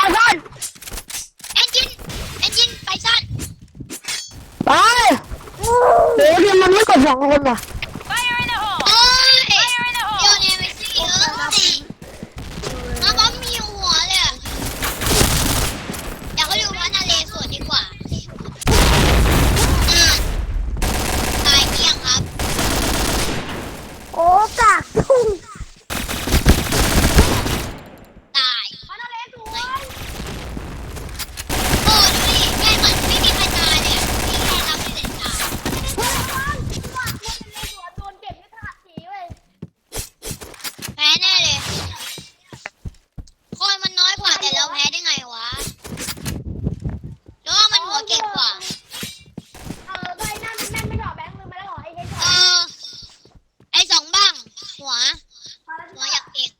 มาซ่อนเอนจินเอนจินไปซ่อน ไปโอ้โหทีมมันไม่กดสองคนว่ะ Fire in the hole! โอ้ย Fire in the โย hole! นเอเมซี่เอ้ยมาบอมมีหัวเลยอะอยากให้ดูว่านาเลสวนดีกว่าอ่าตายเกลี้ยงครับ โอ้กากทุ่ง ตายโอ้ดูดิแค่เหมือนไม่มีใครตายเลยอะมีแค่เราที่เด็ดตายแพ้แน่เลย คนมันน้อยกว่าแต่เราแพ้ได้ไงวะหรือว่ามันหัวเก่งกว่า เออ ไอสองบ้าง หัว หัวอยากเก่ง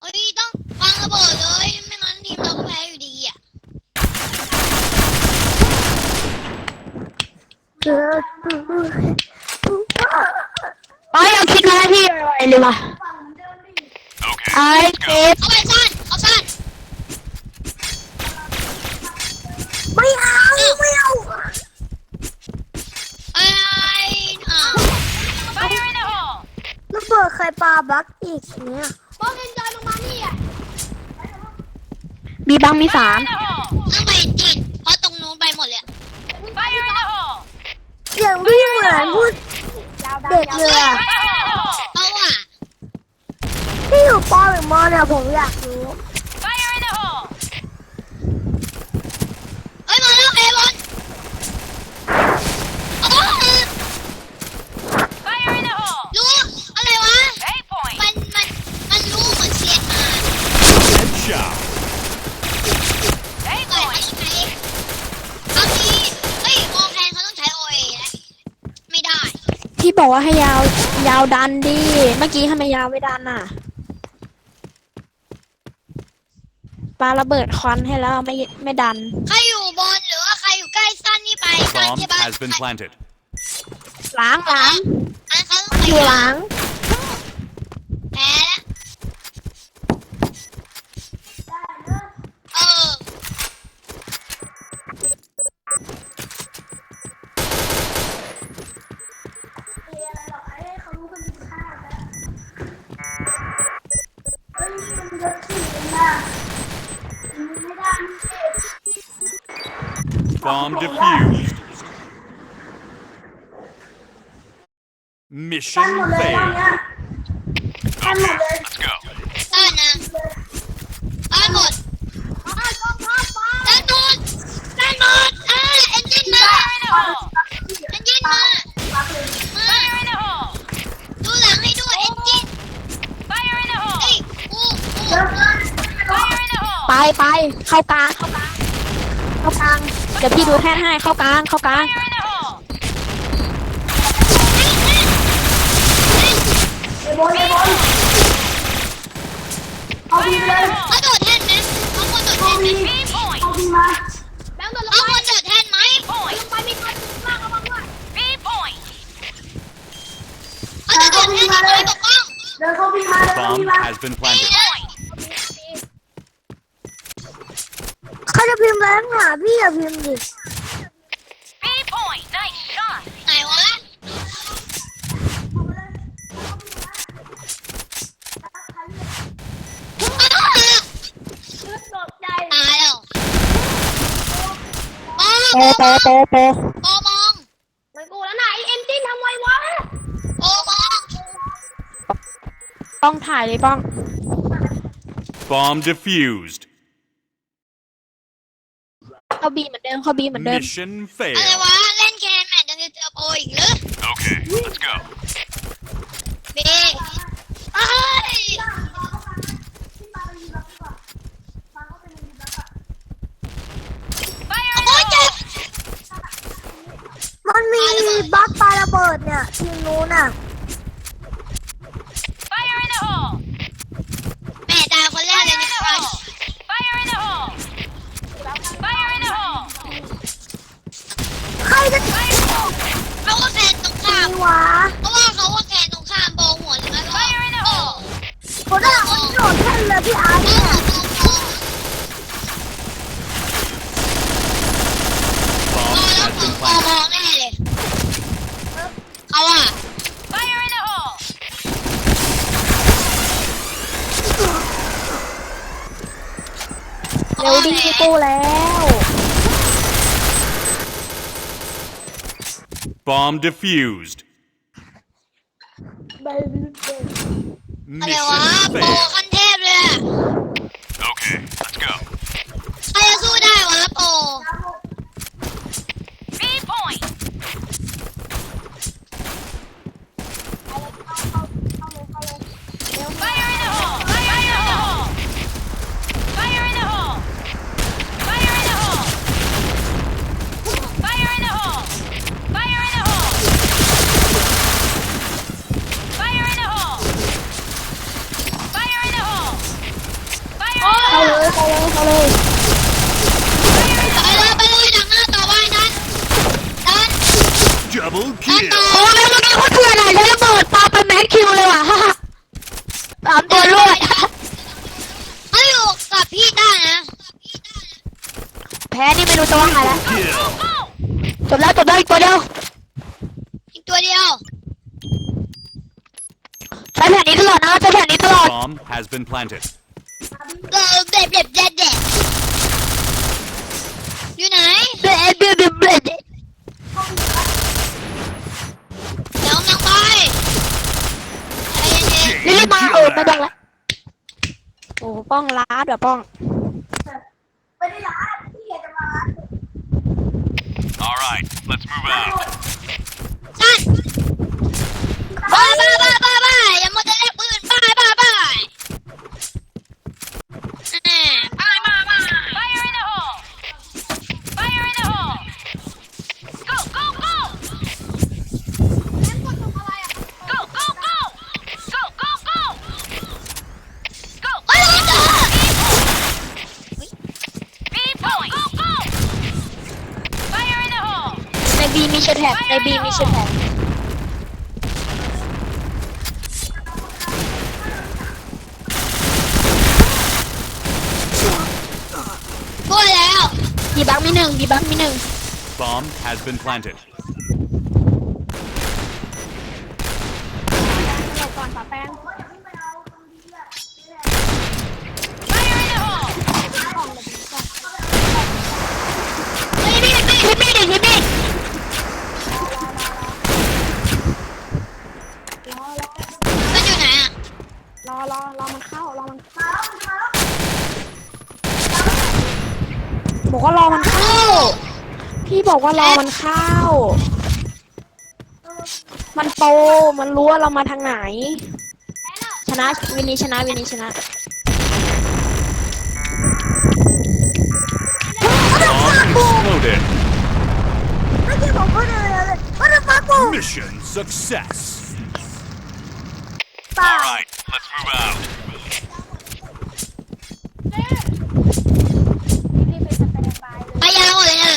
เฮ้ยต้องวางระเบิดเลย ไม่งั้นทีมเราก็แพ้อยู่ดีอะ เออ ไปเอาคิดมาให้พี่ไวๆเลยว่ะไอ้เจ็บเอาไปซ่อนเอาซ่อนไม่เอาไม่เอาเอ้ยอ่าว Fire in the hole! แล้วเปิดใครปาบักอีกเนี่ยบอลเอ็นจอยลงมานี่อะมีบังมีสาม In the hole! ต้องไป สียงพี่เหมือนพูดเด็กเลยอะ Fire in the hole! เพราะว่าพี่อยู่ปอหรือมอเนี่ยผมอยากรู้ Fire in the hole! เอ้ย มาแล้วเอบอลโอ้ย Fire in the hole! รู้อะไรวะ A point! มัน มัน มันรู้เหมือนเซียนมา Headshot. A เกิด point! อะไรเอาทีเฮ้ยโอแพนเขาต้องใช้โอเอแล้วไม่ได้ พี่ บอกว่าให้ยาวยาวดันดิเมื่อกี้ทำไมยาวไม่ดันอะปาระเบิดควันให้แล้วไม่ไม่ดัน ใครอยู่บนหรือว่าใครอยู่ใกล้สั้นนี่ไปสั้น Bomb ใช่ปะ has been planted. ล้างล้างอันเขาต้องอยู่ล้าง แพ้แล้วเออ Bomb defused. Mission failed. Okay, let's go. สั้นนะด้านหม ไปไปเข้ากลางเข้ากลางเข้ากลางเดี๋ยวพี่ดูแท่นให้เข้ากลางเข้ากลาง Fire in the hole! เอาบีไปเลยเขาโดดแท่นไหมเขาควรโดดแท่นไหม B point! เขาควรโดดแท่นไหม Point! B point! เขาจะโดดแท่นไหมปกป้อง Bomb has been planted. Point! เขาจะพิมพ์แล้วหาพี่อย่าพิมพ์ดิ B point! Nice shot! ไหนวะตายแล้วโปโปโปโปโอมองมันกูแล้วไหนเอ็นจินทำไมวะโอมองต้องถ่ายเลยป้อง Bomb defused. เข้าบีเหมือนเดิมเข้าบีเหมือนเดิม Mission อะไร failed. วะ เล่นแคนแมทยังจะเจอโปรอีกหรือ Okay, let's go. เบเอ้ย Fire โอ้ in ย the เจ็บ hole! มันมีบัคปาระเบิดเนี่ยทีมนู้นอะามวะเพราะว่าเขาว่าแกนตรงข้ามโบหัวหรือไม่ก็โอ้ผมได้คนโดดแท่นเลยพี่อาร์ตเนี่ยอ้แล้วผมอมองแน่เลยเขาอะเร็วดีกูแล้ว Bomb defused. Mission อะไรวะ เลยเข้าเลยเข้าเลยไปเลยดังหน้าต่อไปนั้นดัน Double ดันต่อ kill. โอ้ยมันมีคนเถื่อนอะเลยระเบิดปาไปแม็กคิวเลยว่ะฮ่าฮ่าสามตัวรวดเขาอยู่กับพี่ได้นะแพ้นี่ไม่รู้จะว่าไงแล้ว Kill. จบแล้วจบแล้วอีกตัวเดียวอีกตัวเดียวใช้แผ่นนี้ตลอดนะใช้แผ่นนี้ตลอด Bomb has been planted. ดเด็ดเด็ดอยู่ไหนเด็ดเด็ดเด็ดเด็ดเดี๋ยวนังไปรีบมาเออมาดังละโอ้ป้องลาดเหรป้องไม่ได้ลาดพี่จะมา All right let's move out นั่นบ้าบ้า บีมีเชแท็กในบีมีเชแท็กช่วยแล้วบีบักมีหนึ่งบีบักมีหนึ่ง Bomb has been planted. ก่อนฝาแป้ง Fire in the hole! เฮ้ยพี่พี่ ฮิปปี้ดิฮิปปี้ มันอยู่ไหนอะ รอรอรอมันเข้ารอมันเข้า บอกว่ารอมันเข้า พี่บอกว่ารอมันเข้า มันโต มันรู้ว่าเรามาทางไหน ชนะวินนี้ชนะวินนี้ชนะ Bomb exploded. ไม่ใช่ผมพูดอะไรเลยว่าจะฟักกู Mission success. All right, let's move out. ไปยาวเลยนะ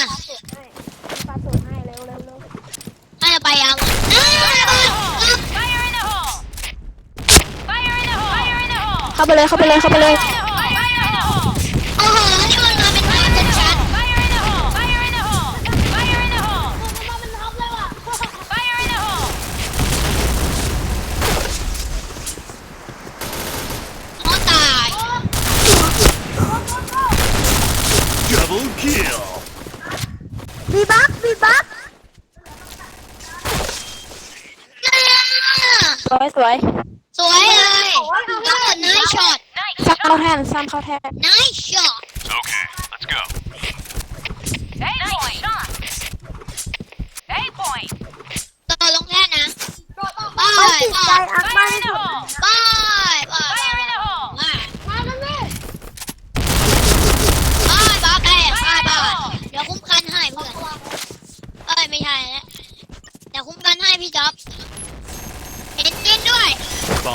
ปาสูตรให้เร็วเร็วเร็ว ให้ไปยาวอ้าวระเบิด Fire in the hole! Fire in the hole! Fire in the hole! เข้าไปเลย เข้าไปเลย เข้าไปเลย โอ้โหนี่มันมาเป็นภาพชัดๆมันท็อปเลยว่ะโอ้ตาย Double kill. มีบัฟมีบัฟสวยสวย สวยเลยทั้งหมดนายช็อตซ้ำเข้าแทนซ้ำเข้าแทนนายช็อต Okay, let's go. A point! A point! ต่อลงแค่นะไปไป Fire in the hole! ไปไป Fire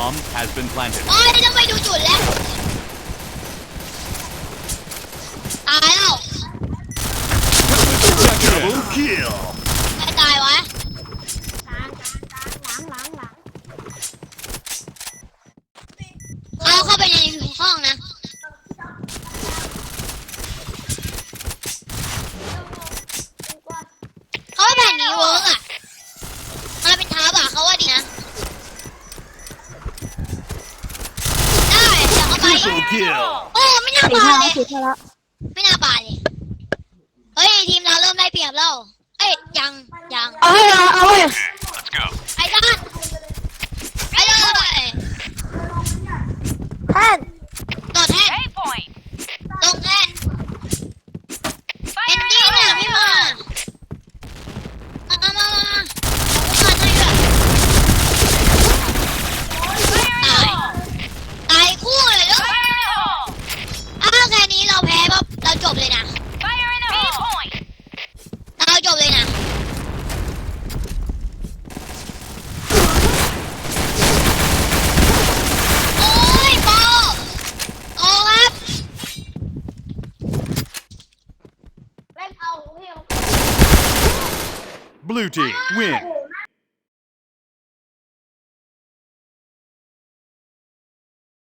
Bomb has been planted. โอ้ยต้องไปดูจุดแล้ว ตายแล้ว Double kill. kill. โอ้ไม่น่าบาดเลยไม่น่าบาดเลยเฮ้ยทีมเราเริ่มได้เปรียบแล้วเอ้ยยังยังเอาเลยเอาเลยไอ้ด้านไอ้ด้าน ท่าน Saluti win.